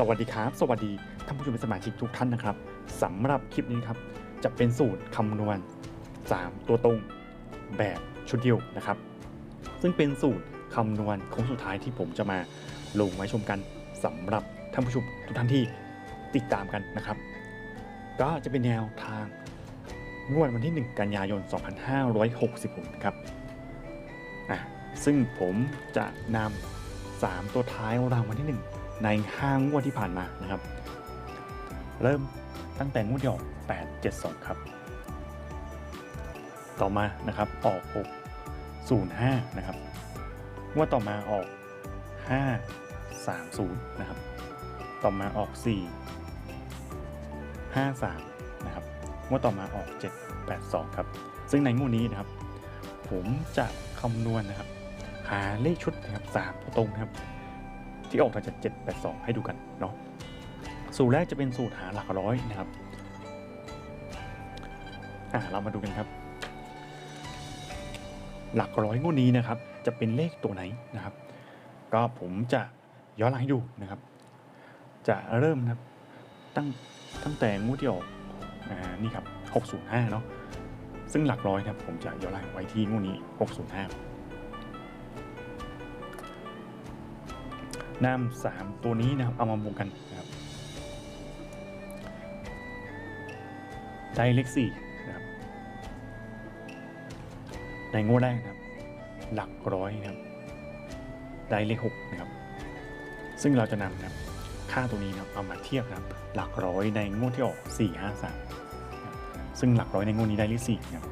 สวัสดีครับ สวัสดีท่านผู้ชมสมาชิกทุกท่านนะครับสำหรับคลิปนี้ครับ จะเป็นสูตรคำนวณ 3 ตัวตรงแบบชุดเดียวนะครับ ซึ่งเป็นสูตรคำนวณโค้งสุดท้ายที่ผมจะมาลงไว้ชมกันสำหรับท่านผู้ชมทุกท่านที่ติดตามกันนะครับ ก็จะเป็นแนวทางงวดวันที่ 1 กันยายน 2566นะครับอะซึ่งผมจะนำ3 ตัวท้ายรางวัลที่ 1 ในห้างวดที่ผ่านมานะครับ เริ่มตั้งแต่งวดที่ออก872 ครับ ต่อมานะครับออก 605 นะครับงวดต่อมาออก 530 นะครับ ต่อมาออก 4 53 นะครับงวดต่อมาออก 782 ครับ ซึ่งในงวดนี้นะครับ ผมจะคำนวณนะครับ หาเลขชุดนะครับ3ตัวตรงนะครับ ที่ออกมาจาก 782 ให้ดูกันเนาะสูตรแรกจะเป็นสูตรหาหลักร้อยนะครับอ่าเรามาดูกันครับ หลักร้อยงวดนี้นะครับ จะเป็นเลขตัวไหนนะครับ ก็ผมจะย้อนหลังให้ดูนะครับ จะเริ่มนะครับตั้งตั้งแต่งวดที่ออกอ่านี่ครับ 605 เนาะซึ่งหลักร้อยนะครับผมจะย้อนหลังไว้ที่งวดนี้ 605 นำสามตัวนี้นะครับเอามาบวกกันนะครับได้เลขสี่นะครับในงวดแรกนะครับ หลักร้อยนะครับ ได้เลขหกนะครับ ซึ่งเราจะนำนะครับค่าตัวนี้นะครับเอามาเทียบนะครับ หลักร้อยในงวดที่ออกสี่ห้าสามซึ่งหลักร้อยในงวดนี้ได้เลขสี่นะครับ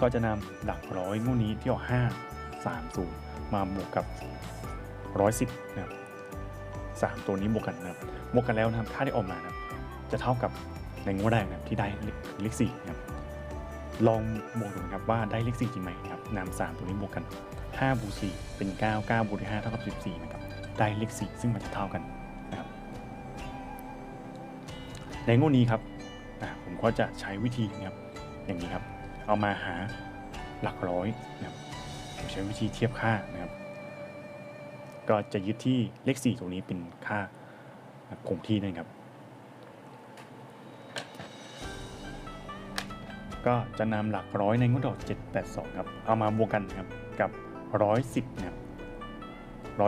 ก็จะนำหลักร้อยงวดนี้ที่ออกห้าสามศูนย์มาบวกกับ ร้อยสิบนะครับสามตัวนี้บวกกันนะครับบวกกันแล้วนะครับค่าที่ออกมานะครับจะเท่ากับในงวดแรกนะครับที่ได้เลขสี่นะครับลองบวกดูนะครับว่าได้เลขสี่จริงไหมนะครับนำสามตัวนี้บวกกัน5บวก4เป็น 9 9บวก5เท่ากับ 14 นะครับ ได้เลข 4 ซึ่งมันจะเท่ากันนะครับ ในงวดนี้ครับผมก็จะใช้วิธีนะครับ อย่างนี้ครับ เอามาหาหลักร้อยนะครับผมใช้วิธีเทียบค่านะครับ ก็จะยึดที่เลข 4 ตรงนี้เป็นค่าคงที่นะครับ ก็จะนำหลักร้อยในงวดดอก 782 ครับ เอามาบวกกันครับกับ 110นะครับ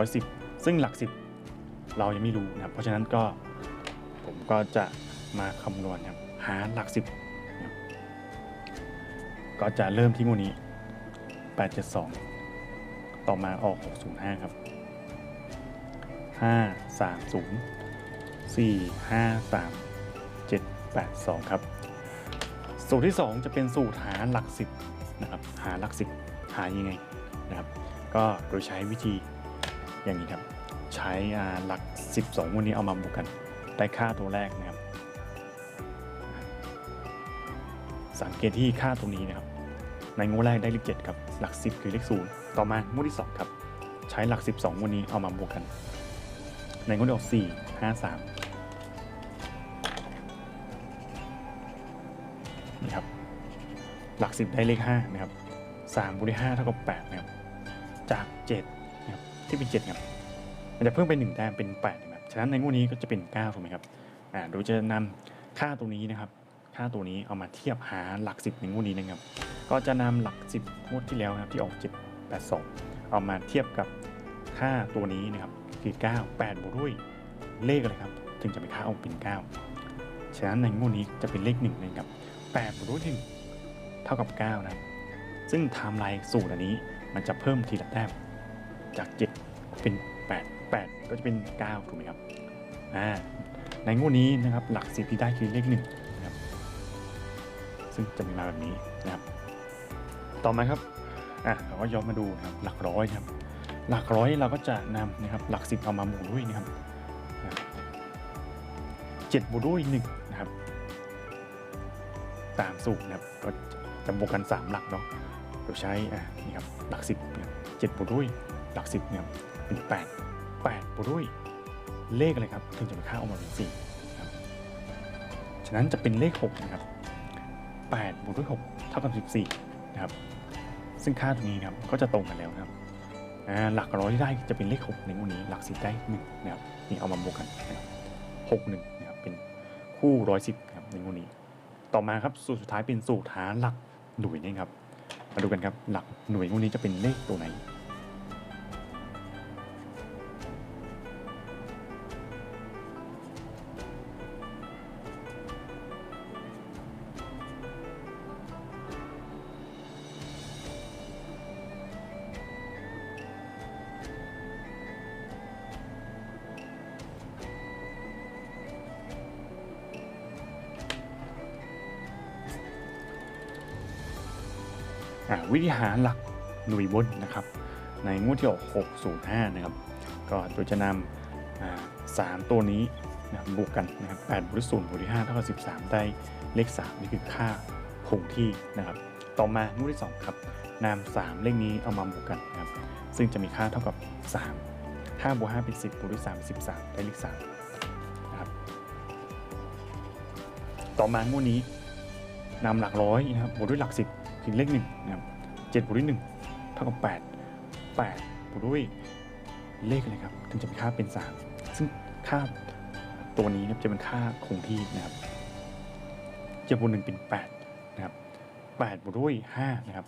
110 ซึ่งหลัก 10 เรายังไม่รู้นะครับ เพราะฉะนั้นก็ผมก็จะมาคำนวณครับหาหลัก 10นะครับก็จะเริ่มที่งวดนี้ 872 ต่อมาออก 605 ครับ 530 453 782ครับ สูตรที่2จะเป็นสูตรหาหลักสิบนะครับ หาหลักสิบหายังไงนะครับ ก็โดยใช้วิธีอย่างนี้ครับ ใช้หลัก 12 วันนี้เอามาบวกกันได้ค่าตัวแรกนะครับ สังเกตที่ค่าตรงนี้นะครับ ในงวดแรกได้เลข7ครับ หลัก 10 คือเลข0ต่อมางวดที่ 2 ครับ ใช้หลัก 12 วันนี้เอามาบวกกัน ในงวดที่ออก4 5 3นี่ครับ หลักสิบได้เลข5นะครับ3บวกด้วย5เท่ากับ8นะครับ จาก7นะครับที่เป็น7ครับมันจะเพิ่มไป1แต้มเป็น8นะครับฉะนั้นในงวดนี้ก็จะเป็น9ถูกไหมครับอ่าโดยจะนำค่าตัวนี้นะครับ ค่าตัวนี้เอามาเทียบหาหลัก10ในงวดนี้นะครับ ก็จะนำหลัก10งวดที่แล้วนะครับที่ออก7 8 2เอามาเทียบกับค่าตัวนี้นะครับ คือ 9 8บวกด้วยเลขอะไรครับ ถึงจะเป็นค่าออกเป็น 9 ฉะนั้นในงวดนี้จะเป็นเลข1นะครับ8บวกด้วยหนึ่งเท่ากับ 9 นะ ซึ่งไทม์ไลน์สูตรอันนี้มันจะเพิ่มทีละแต้มจาก 7 เป็น 8 8 ก็จะเป็น 9 ถูกไหมครับอ่าในงวดนี้นะครับหลักสิบที่ได้คือเลข1นะครับซึ่งจะมีมาแบบนี้นะครับ ต่อมาครับอะเราก็ย้อนมาดูนะครับหลักร้อยครับ หลักร้อยเราก็จะนำนะครับหลักสิบเอามาบวกด้วยนะครับเจ็ดบวกด้วยหนึ่งนะครับตามสูตรนะครับก็จะบวกกัน 3 หลักเนาะโดยใช้อ่านี่ครับหลัก10นะครับเจ็ดบวกด้วยหลัก10เนี่ยเป็น8 8บวกด้วยเลขอะไรครับถึงจะเป็นค่าออกมาเป็น4นะครับฉะนั้นจะเป็นเลข6นะครับ8บวกด้วย6เท่ากับ14นะครับซึ่งค่าตรงนี้นะครับก็จะตรงกันแล้วนะครับ หลักร้อยที่ได้จะเป็นเลขหกในงวดนี้ หลักสิบได้หนึ่งนะครับนี่เอามาบวกกันนะครับหกหนึ่งนะครับเป็นคู่ร้อยสิบครับในงวดนี้ ต่อมาครับสูตรสุดท้ายเป็นสูตรหาหลักหน่วยนี่ครับมาดูกันครับหลักหน่วยวันนี้จะเป็นเลขตัวไหน วิธีหารหลักหน่วยบนนะครับ ในงวดที่ออก605 นะครับ ก็โดยจะนำสามตัวนี้นะบวกกันนะครับ8บวกด้วย0บวกด้วย5เท่ากับ13 ได้เลข 3 นี่คือค่าคงที่นะครับ ต่อมางวดที่ 2 ครับนำ3เลขนี้เอามาบวกกันนะครับ ซึ่งจะมีค่าเท่ากับ 3 5บวก5เป็น 10บวกด้วย3เป็น13 ได้เลข3นะครับ ต่อมางวดนี้นำหลักร้อยนะครับบวกด้วยหลัก 10 ถึงเลขหนึ่งนะครับเจ็ดบวกด้วยหนึ่งเท่ากับแปดแปดบวกด้วยเลขอะไรครับถึงจะเป็ค่าเป็นสามซึ่งค่าตัวนี้นะครับจะเป็นค่าคงที่นะครับเจ็ดบวกหนึ่งเป็นแปดนะครับแปดบวกด้วยห้านะครับ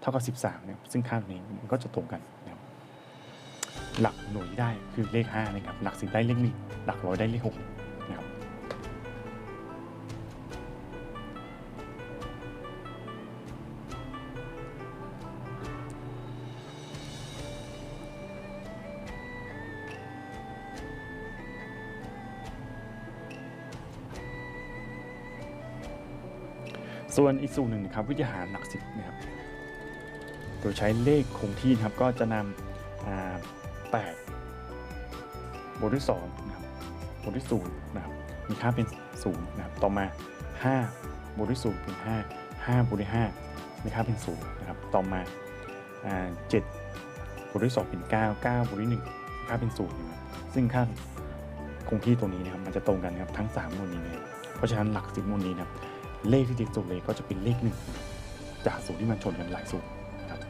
เท่ากับสิบสามนะครับซึ่งค่าตัวนี้มันก็จะตรงกันนะครับหลักหน่วยได้คือเลขห้านะครับ หลักสิบได้เลขหนึ่งหลักร้อยได้เลขหก ส่วนอีกสูตรหนึ่งนะครับวิธีหารหลักสิบนะครับโดยใช้เลขคงที่ครับก็จะนำแปดบวกด้วยสองนะครับบวกด้วยศูนย์นะครับมีค่าเป็นศูนย์นะครับต่อมาห้าบวกด้วยศูนย์เป็นห้าห้าบวกด้วยห้ามีค่าเป็นศูนย์นะครับต่อมาเจ็ดบวกด้วยสองเป็นเก้าเก้าบวกด้วยหนึ่งค่าเป็นศูนย์นะครับซึ่งค่าคงที่ตรงนี้นะครับมันจะตรงกันครับทั้งสามหมวดนี้นะครับเพราะฉะนั้นหลักสิบหมวดนี้นะครับ เลขที่ติดสูตรเลยก็จะเป็นเลขหนึ่งจากสูตรที่มันชนกันหลายสูตรครับ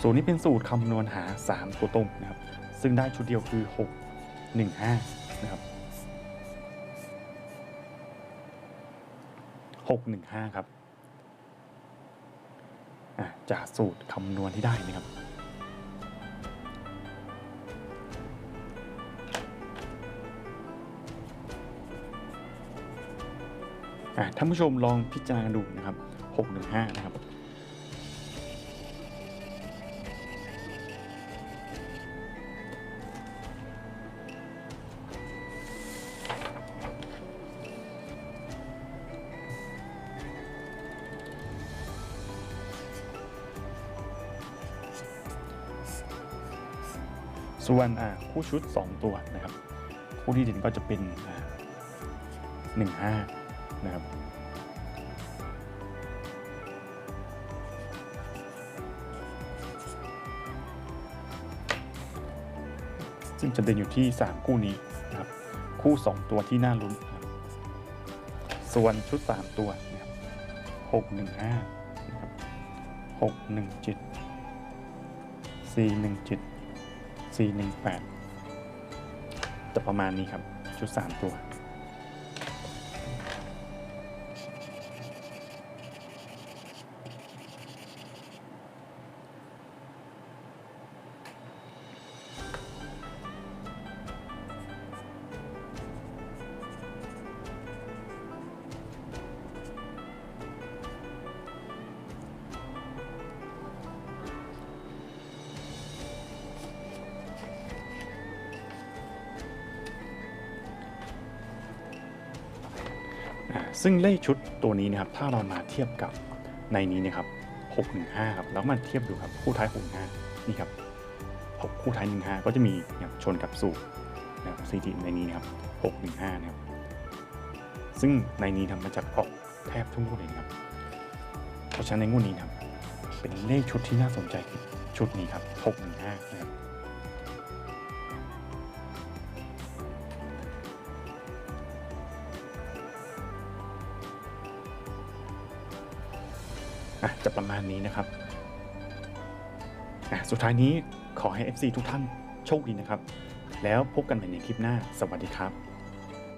สูตรนี้เป็นสูตรคำนวณหา 3 ตัวตรงนะครับ ซึ่งได้ชุดเดียวคือ 6 1 5 นะครับ 6 1 5 ครับจากสูตรคำนวณที่ได้นะครับ ท่านผู้ชมลองพิจารณาดูนะครับ615นะครับส่วนอ่าคู่ชุด 2 ตัวนะครับ คู่ที่เด่นก็จะเป็นอ่า15 นะครับซึ่งจะเด่นอยู่ที่ 3 คู่นี้นะครับ คู่ 2 ตัวที่น่าลุ้นนะครับส่วนชุด 3 ตัวนะครับ6 1 5นะครับ6 1 7 4 1 7 4 1 8จะประมาณนี้ครับ ชุด 3 ตัว ซึ่งเลขชุดตัวนี้นะครับถ้าเรามาเทียบกับในนี้นะครับ615ครับแล้วมันเทียบดูครับคู่ท้าย65นี่ครับ6คู่ท้าย 15 ก็จะมีชนกับสูตรนะครับสถิติในนี้นะครับ615นะครับซึ่งในนี้ทำมาจากออกแทบทุกงวดเลยนะครับเพราะฉะนั้นในงวดนี้นะครับเป็นเลขชุดที่น่าสนใจคือชุดนี้ครับ615นะครับ อะจะประมาณนี้นะครับอะสุดท้ายนี้ขอให้ FC ทุกท่านโชคดีนะครับ แล้วพบกันใหม่ในคลิปหน้า สวัสดีครับ